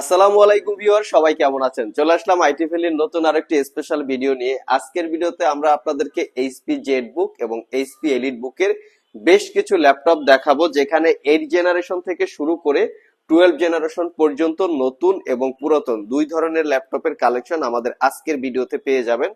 আসসালামু আলাইকুম ভিউয়ার, সবাই কেমন আছেন? চলে আসলাম আইটি ভ্যালির নতুন আরেকটি স্পেশাল ভিডিও নিয়ে। আজকের ভিডিওতে আমরা আপনাদেরকে এইচপি জেড বুক এবং এইচপি এলিট বুকের বেশ কিছু ল্যাপটপ দেখাবো, যেখানে এইট জেনারেশন থেকে শুরু করে টুয়েলভ জেনারেশন পর্যন্ত নতুন এবং পুরাতন দুই ধরনের ল্যাপটপের কালেকশন আমাদের আজকের ভিডিওতে পেয়ে যাবেন।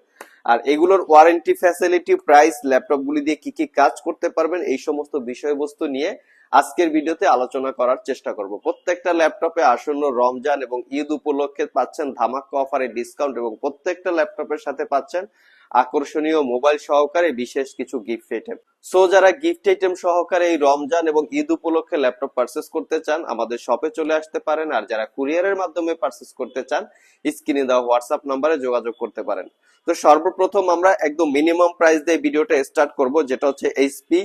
আর এগুলোর ওয়ারেন্টি ফ্যাসিলিটি প্রাইস ল্যাপটপগুলি দিয়ে কি কি কাজ করতে পারবেন, এই সমস্ত বিষয়বস্তু নিয়ে আজকের ভিডিওতে আলোচনা করার চেষ্টা করব। প্রত্যেকটা ল্যাপটপে আসন্ন রমজান এবং ঈদ উপলক্ষে পাচ্ছেন ধামাক্কা অফারে ডিসকাউন্ট এবং প্রত্যেকটা ল্যাপটপের সাথে পাচ্ছেন আকর্ষণীয় মোবাইল সহকারে বিশেষ কিছু গিফট আইটেম সো যারা গিফট আইটেম সহকারে এই রমজান এবং ঈদ উপলক্ষে ল্যাপটপ পারচেস করতে চান, আমাদের শপে চলে আসতে পারেন। আর যারা কুরিয়ারের মাধ্যমে পারচেস করতে চান স্ক্রিনে দেওয়া হোয়াটসঅ্যাপ নাম্বারে যোগাযোগ করতে পারেন। তো সর্বপ্রথম আমরা একদম মিনিমাম প্রাইস দিয়ে ভিডিওটা স্টার্ট করব, যেটা হচ্ছে HP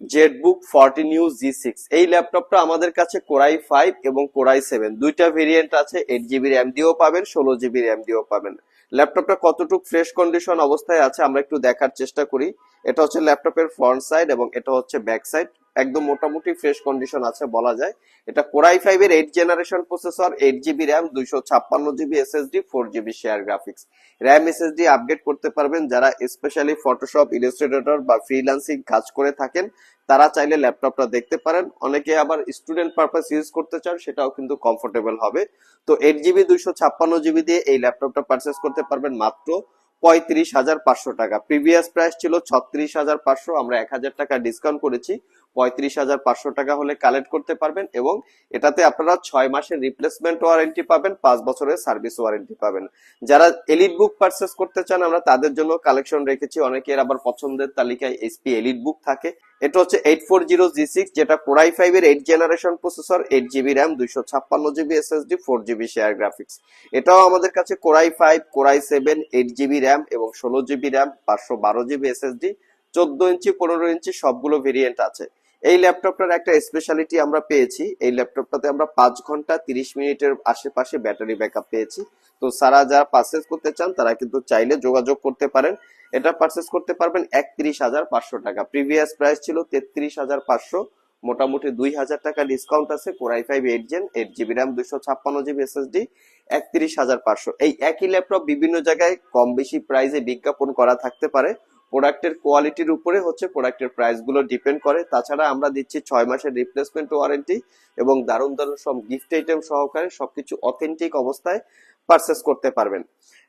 ZBook forty new G six এই ল্যাপটপটা আমাদের কাছে কোরাই ফাইভ এবং কোরাই সেভেন দুইটা ভেরিয়েন্ট আছে এইট জিবি র্যাম দিয়েও পাবেন, ষোলো জিবি র্যাম দিয়েও পাবেন। ল্যাপটপটা কতটুকু ফ্রেশ কন্ডিশন অবস্থায় আছে আমরা একটু দেখার চেষ্টা করি। এটা হচ্ছে ল্যাপটপের ফ্রন্ট সাইড এবং এটা হচ্ছে ব্যাক সাইড একদম মোটামুটি ফ্রেশ কন্ডিশন আছে বলা যায়। এটা কোরাই ফাইভ এর eight generation processor eight GB RAM দুইশো ছাপ্পান্ন GB SSD four GB share graphics RAM SSD update করতে পারবেন যারা স্পেশালি ফটোশপ ইলাস্ট্রেটর বা ফ্রিল্যান্সিং কাজ করে থাকেন, তারা চাইলে ল্যাপটপটা দেখতে পারেন। অনেকে আবার স্টুডেন্ট পারপাস ইউজ করতে চান, সেটাও কিন্তু কমফোর্টেবল হবে। তো এইট জিবি দুইশো ছাপ্পান্ন জিবি দিয়ে এই ল্যাপটপটা পারচেস করতে পারবেন মাত্র পঁয়ত্রিশ হাজার পাঁচশো টাকা। প্রিভিয়াস প্রাইস ছিল ছত্রিশ হাজার পাঁচশো, আমরা এক হাজার টাকা ডিসকাউন্ট করেছি। পঁয়ত্রিশ হাজার পাঁচশো টাকা হলে কালেক্ট করতে পারবেন এবং এটাতে আপনারা ছয় মাসের রিপ্লেসমেন্ট ওয়ারেন্টি পাবেন, পাঁচ বছরের সার্ভিস ওয়ারেন্টি পাবেন। যারা এলিট বুক পারচেস করতে চান, আমরা তাদের জন্য কালেকশন রেখেছি। অনেকের আবার পছন্দের তালিকায় এসপি এলিট বুক থাকে। এটা হচ্ছে eight four zero G six যেটা কোরাই ফাইভ এর eight generation processor eight GB RAM দুইশো ছাপ্পান্ন GB SSD four GB share graphics এটাও আমাদের কাছে core i five core i seven eight GB RAM এবং ষোলো জিবি র্যাম পাঁচশো বারো জিবি এসএসডি চোদ্দ ইঞ্চি পনেরো ইঞ্চি সবগুলো ভেরিয়েন্ট আছে। এই ল্যাপটপটার একটা স্পেশালিটি আমরা পেয়েছি। এই ল্যাপটপটাতে আমরা পাঁচ ঘণ্টা তিরিশ মিনিটের আশেপাশে ব্যাটারি ব্যাকআপ পেয়েছি। তো সারা যারা পারচেস করতে চান, তারা কিন্তু চাইলে যোগাযোগ করতে পারেন। এটা পারচেস করতে পারবেন একত্রিশ হাজার পাঁচশো টাকা। প্রিভিয়াস প্রাইস ছিল তেত্রিশ হাজার পাঁচশো, মোটামুটি দুই হাজার টাকা ডিসকাউন্ট আছে। Core i five eight gen eight GB RAM দুশো ছাপ্পান্ন জিবি এসএসডি একত্রিশ হাজার পাঁচশো। এই একই ল্যাপটপ বিভিন্ন জায়গায় কম বেশি প্রাইসে বিজ্ঞাপন করা থাকতে পারে। প্রোডাক্টের কোয়ালিটির উপরে হচ্ছে প্রোডাক্টের প্রাইসগুলো ডিপেন্ড করে। তাছাড়া আমরা দিচ্ছি ছয় মাসের রিপ্লেসমেন্ট ওয়ারেন্টি এবং দারুণ দারুণ সব গিফট আইটেম সহকারে সবকিছু অথেন্টিক অবস্থায় পারচেস করতে পারবেন।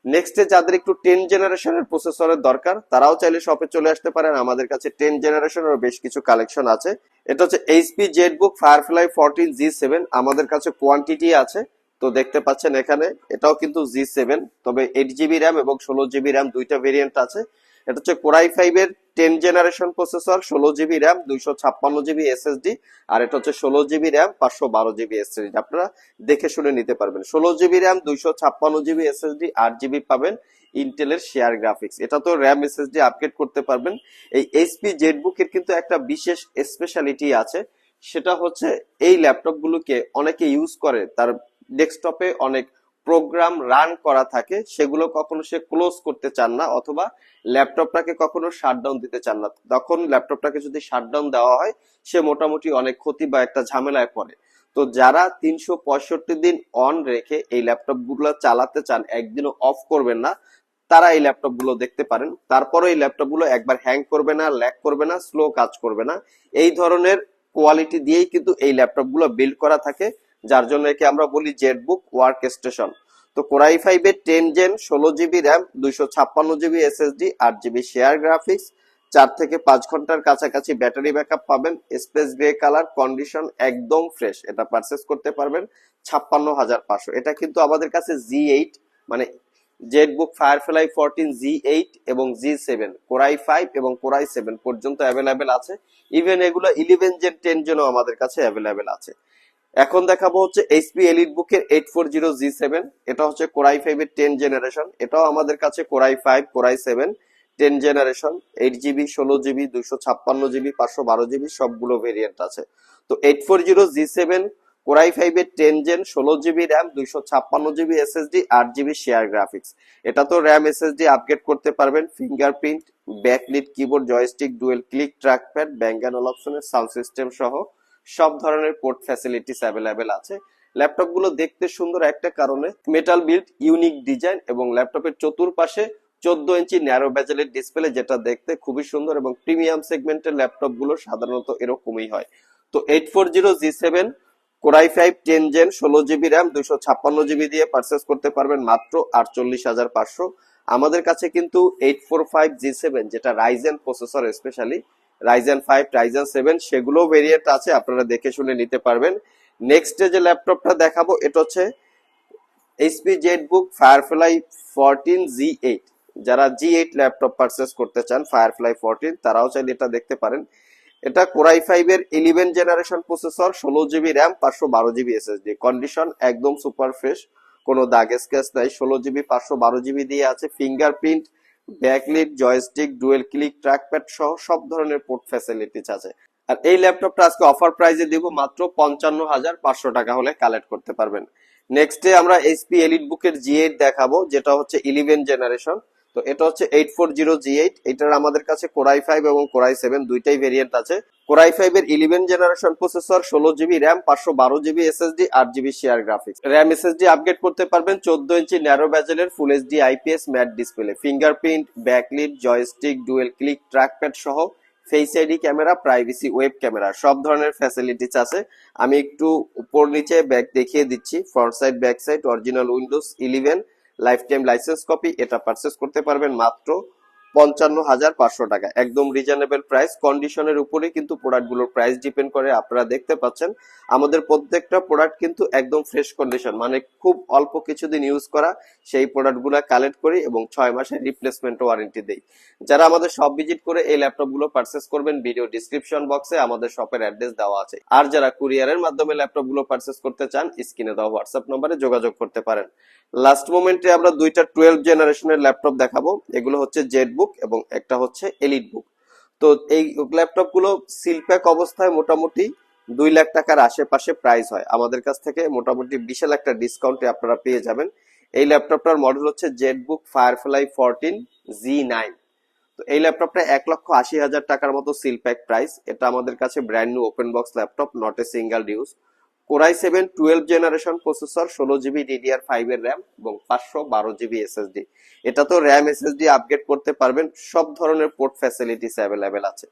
নেক্সটে যাদের একটু টেন জেনারেশনের প্রসেসরের দরকার, তারাও চাইলে শপে চলে আসতে পারেন। আমাদের কাছে টেন জেনারেশনের বেশ কিছু কালেকশন আছে। এটা হচ্ছে HP ZBook Firefly fourteen G seven আমাদের কাছে কোয়ান্টিটি আছে, তো দেখতে পাচ্ছেন এখানে। এটাও কিন্তু জি সেভেন তবে এইট জিবি র্যাম এবং ষোলো জিবি র্যাম দুইটা ভেরিয়েন্ট আছে। এটা হচ্ছে কোরাই ফাইভ এর টেন জেনারেশন প্রসেসর ষোলো জিবি র্যাম দুইশো ছাপ্পান্ন জিবি এসএসডি আর এটা হচ্ছে ষোলো জিবি র্যাম পাঁচশো বারো জিবি এসএসডি আপনারা দেখে শুনে নিতে পারবেন। ষোলো জিবি র্যাম দুইশো ছাপ্পান্ন জিবি এসএসডি আট জিবি পাবেন ইন্টেলের শেয়ার গ্রাফিক্স এটা তো র্যাম এসএসডি আপগ্রেড করতে পারবেন। এই এইচপি জেটবুকের কিন্তু একটা বিশেষ স্পেশালিটি আছে। সেটা হচ্ছে এই ল্যাপটপ গুলোকে অনেকে ইউজ করে। তার ডেস্কটপে অনেক প্রোগ্রাম রান করা থাকে, সেগুলো কখনো সে ক্লোজ করতে চান না অথবা ল্যাপটপটাকে কখনো শাটডাউন দিতে চান না। তখন ল্যাপটপটাকে যদি শাটডাউন দেওয়া হয়, সে মোটামুটি অনেক ক্ষতি বা একটা ঝামেলায় পড়ে। তো যারা তিনশো পঁয়ষট্টি দিন অন রেখে এই ল্যাপটপ চালাতে চান, একদিনও অফ করবেন না, তারা এই ল্যাপটপ দেখতে পারেন। তারপরে এই ল্যাপটপ একবার হ্যাং করবে না ল্যাক করবে না স্লো কাজ করবে না। এই ধরনের কোয়ালিটি দিয়েই কিন্তু এই ল্যাপটপ বিল্ড করা থাকে। যার জন্য একে আমরা বলি জেটবুক ওয়ার্ক স্টেশন। তো কোরাই ফাইভ এর টেন জেন, ষোলো জিবি র্যাম, দুইশো ছাপ্পান্ন জিবি এসএসডি, আট জিবি শেয়ার গ্রাফিক্স, চার থেকে পাঁচ ঘণ্টার কাছাকাছি ব্যাটারি ব্যাকআপ পাবেন, স্পেস গ্রে কালার, কন্ডিশন একদম ফ্রেশ, এটা পারচেস করতে পারবেন ছাপ্পান্ন হাজার পাঁচশো। এটা কিন্তু আমাদের কাছে জি এইট মানে Z ZBook Firefly fourteen, G eight এবং G seven, core i five এবং কোরাই সেভেন পর্যন্ত অ্যাভেলেবেল আছে। ইভেন এগুলো ইলেভেন জেন, টেন জেনও আমাদের কাছে অ্যাভেলেবেল আছে। এখন দেখাবো হচ্ছে এইচপি এলিট বুকের eight four zero G seven এটা হচ্ছে কোরাই ফাইভ এর টেন জেনারেশন এটাও আমাদের কাছে core i five core i seven ten generation eight GB ষোলো জিবি দুইশো ছাপ্পান্ন জিবি পাঁচশো বারো জিবি সবগুলো ভেরিয়েন্ট আছে। তো eight four zero G seven core i five এর টেন জেন ষোলো জিবি র্যাম দুইশো ছাপ্পান্ন জিবি এসএসডি আট জিবি শেয়ার গ্রাফিক্স এটা তো র্যাম এসএসডি আপগ্রেড করতে পারবেন। Fingerprint backlit keyboard joystick dual click trackpad ব্যাঙ্গান all অপশনের সাউন্ড সিস্টেম সহ। সব ধরনের পোর্ট ফ্যাসিলিটিস অ্যাভেলেবেল আছে। ল্যাপটপগুলো দেখতে সুন্দর একটা কারণে মেটাল বিল্ড ইউনিক ডিজাইন এবং ল্যাপটপের চতুর্পাশে চোদ্দ ইঞ্চি ন্যারো ব্যাজেলের ডিসপ্লে যেটা দেখতে খুবই সুন্দর এবং প্রিমিয়াম সেগমেন্টের ল্যাপটপগুলো সাধারণত এরকমই হয়। তো eight four zero G seven core i five ten gen ষোলো জিবি র্যাম দুইশো ছাপ্পান্ন জিবি দিয়ে পারচেস করতে পারবেন মাত্র আটচল্লিশ হাজার পাঁচশো। আমাদের কাছে কিন্তু eight four five G seven যেটা Ryzen processor specially Ryzen five Ryzen seven সেগুলো ভেরিয়েন্ট আছে, আপনারা দেখে শুনে নিতে পারবেন। নেক্সট যে ল্যাপটপটা দেখাবো, এটা হচ্ছে HP ZBook Firefly fourteen G eight যারা জি এইট ল্যাপটপ পারচেস করতে চান ফায়ারফ্লাই ফোরটিন তারাও চাইলে এটা দেখতে পারেন। এটা কোরাই ফাইভ এর ইলেভেন জেনারেশন প্রসেসর ষোলো জিবি র্যাম পাঁচশো বারো জিবি এসএসডি কন্ডিশন একদম সুপার ফ্রেশ কোনো দাগ স্কেচ নাই, ষোলো জিবি পাঁচশো বারো জিবি দিয়ে আছে fingerprint backlit joystick, dual click, trackpad সহ সব ধরনের পোর্ট ফ্যাসিলিটিস আছে। আর এই ল্যাপটপটা আজকে অফার প্রাইসে দিব মাত্র পঞ্চান্ন হাজার পাঁচশো টাকা হলে কালেক্ট করতে পারবেন। নেক্সটে আমরা এইচপি এলিট বুকের জি দেখাবো, যেটা হচ্ছে ইলেভেন জেনারেশন তো এটা হচ্ছে eight four zero G eight এটার আমাদের কাছে কোরাই ফাইভ এবং কোরাই সেভেন দুইটাই ভেরিয়েন্ট আছে। কোরাই ফাইভ এর ইলেভেন জেনারেশন প্রসেসর ষোলো জিবি র্যাম পাঁচশো বারো জিবি এসএসডি আট GB share graphics RAM SSD upgrade করতে পারবেন চোদ্দ ইঞ্চি narrow ব্যাজেলের full S HD IPS matte display fingerprint backlit joystick dual click trackpad সহ face ID camera privacy web camera সব ধরনের ফ্যাসিলিটিস আছে। আমি একটু উপর নিচে ব্যাক দেখিয়ে দিচ্ছি front side back side original Windows eleven lifetime license copy এটা পারচেস করতে পারবেন মাত্র পঞ্চান্ন হাজার পাঁচশো টাকা। একদম রিজনেবল প্রাইস কন্ডিশনের উপরে কিন্তু প্রোডাক্টগুলোর প্রাইস ডিপেন্ড করে। আপনারা দেখতে পাচ্ছেন, আমাদের প্রত্যেকটা প্রোডাক্ট কিন্তু একদম ফ্রেশ কন্ডিশন মানে খুব অল্প কিছুদিন ইউজ করা, সেই প্রোডাক্টগুলো কালেক্ট করি এবং ছয় মাসের রিপ্লেসমেন্ট ওয়ারেন্টি দেই। যারা আমাদের সব ভিজিট করে এই ল্যাপটপগুলো পারচেস করবেন ভিডিও ডিসক্রিপশন বক্সে আমাদের শপের অ্যাড্রেস দেওয়া আছে। আর যারা কুরিয়ারের মাধ্যমে ল্যাপটপগুলো পারচেস করতে চান, স্ক্রিনে দেওয়া হোয়াটসঅ্যাপ নম্বরে যোগাযোগ করতে পারেন। লাস্ট মোমেন্টে আমরা দুইটা টুয়েলভ জেনারেশনের ল্যাপটপ দেখাবো। এগুলো হচ্ছে জেড বুক এবং একটা হচ্ছে এলিট বুক তো এই ল্যাপটপগুলো সিলপ্যাক অবস্থায় মোটামুটি দুই লাখ টাকার আশেপাশে প্রাইস হয়। আমাদের কাছ থেকে মোটামুটি বিশাল একটা ডিসকাউন্টে আপনারা পেয়ে যাবেন। এই ল্যাপটপটার মডেল হচ্ছে Z book Firefly fourteen G nine তো এই ল্যাপটপটা এক লক্ষ আশি হাজার টাকার মতো সিলপ্যাক প্রাইস এটা আমাদের কাছে brand new open box laptop not a single use core i seven twelve generation processor, ষোলো জিবি ডিডিআর ফাইভ এর র্যাম এবং পাঁচশো বারো জিবি এসএসডি এটা তো র্যাম এসএসডি আপগ্রেড করতে পারবেন, সব ধরনের পোর্ট ফ্যাসিলিটিস অ্যাভেলেবেল আছে।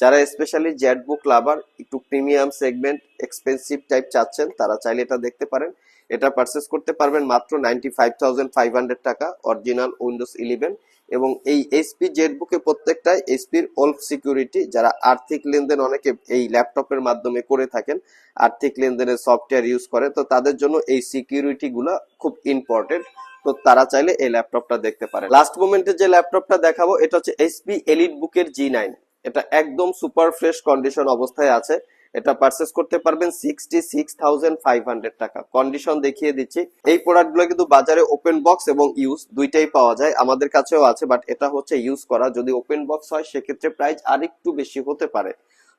যারা স্পেশালি জেট বুক লাভার একটু প্রিমিয়াম সেগমেন্ট এক্সপেন্সিভ টাইপ চাচ্ছেন, তারা চাইলে এটা দেখতে পারেন। এটা পারচেস করতে পারবেন মাত্র ninety five thousand five hundred টাকা অরিজিনাল উইন্ডোজ ইলেভেন এবং এই এইচপি জেট বুকে প্রত্যেকটাই এইচপির ওল্ড সিকিউরিটি যারা আর্থিক লেনদেন অনেকে এই ল্যাপটপের মাধ্যমে করে থাকেন, আর্থিক লেনদেনের সফটওয়্যার ইউজ করে, তো তাদের জন্য এই সিকিউরিটি গুলা খুব ইম্পর্টেন্ট তো তারা চাইলে এই ল্যাপটপটা দেখতে পারে। লাস্ট মোমেন্টে যে ল্যাপটপটা দেখাবো, এটা হচ্ছে এইচপি এলিট বুকের জি নাইন এটা একদম সুপার ফ্রেশ কন্ডিশন অবস্থায় আছে। এটা পারচেস করতে পারবেন sixty six thousand five hundred টাকা। কন্ডিশন দেখিয়ে দিচ্ছি। এই প্রোডাক্টগুলো কিন্তু বাজারে ওপেন বক্স এবং ইউজ দুইটাই পাওয়া যায়। আমাদের কাছেও আছে বাট এটা হচ্ছে ইউজ করা। যদি ওপেন বক্স হয়, সেক্ষেত্রে প্রাইস আরেকটু বেশি হতে পারে।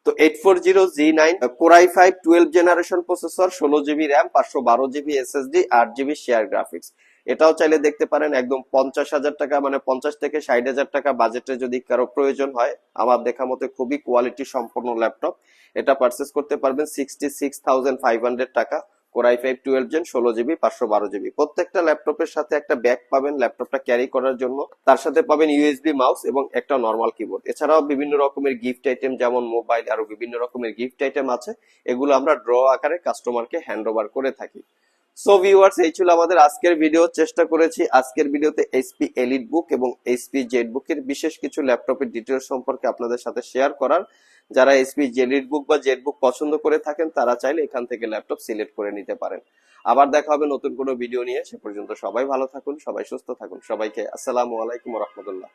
তো eight four zero G nine core i five twelve generation processor ষোলো জিবি র্যাম পাঁচশো বারো জিবি এসএসডি আট জিবি শেয়ার গ্রাফিক্স এটাও চাইলে দেখতে পারেন, একদম পঞ্চাশ হাজার টাকা মানে পঞ্চাশ থেকে ষাট হাজার টাকা বাজেটে যদি কারও প্রয়োজন হয়, আমার দেখা মতে খুবই কোয়ালিটি সম্পন্ন ল্যাপটপ এটা পারচেস করতে পারবেন sixty six thousand five hundred টাকা core i five twelve gen ষোলো জিবি পাঁচশো বারো জিবি প্রত্যেকটা ল্যাপটপের সাথে একটা ব্যাগ পাবেন ল্যাপটপটা ক্যারি করার জন্য। তার সাথে পাবেন ইউএসবি মাউস এবং একটা নর্মাল কিবোর্ড এছাড়াও বিভিন্ন রকমের গিফট আইটেম যেমন মোবাইল আরও বিভিন্ন রকমের গিফট আইটেম আছে। এগুলো আমরা ড্র আকারে কাস্টমারকে হ্যান্ড ওভার করে থাকি। সো ভিউয়ার্স এই ছিল আমাদের আজকের ভিডিও চেষ্টা করেছি আজকের ভিডিওতে এইচপি এলিট বুক এবং এইচপি জেড বুকের বিশেষ কিছু ল্যাপটপের ডিটেলস সম্পর্কে আপনাদের সাথে শেয়ার করার। যারা এইচপি জেলিট বুক বা জেড বুক পছন্দ করে থাকেন, তারা চাইলে এখান থেকে ল্যাপটপ সিলেক্ট করে নিতে পারেন। আবার দেখা হবে নতুন কোনো ভিডিও নিয়ে। সে পর্যন্ত সবাই ভালো থাকুন, সবাই সুস্থ থাকুন। সবাইকে আসসালামু আলাইকুম রহমতুল্লাহ।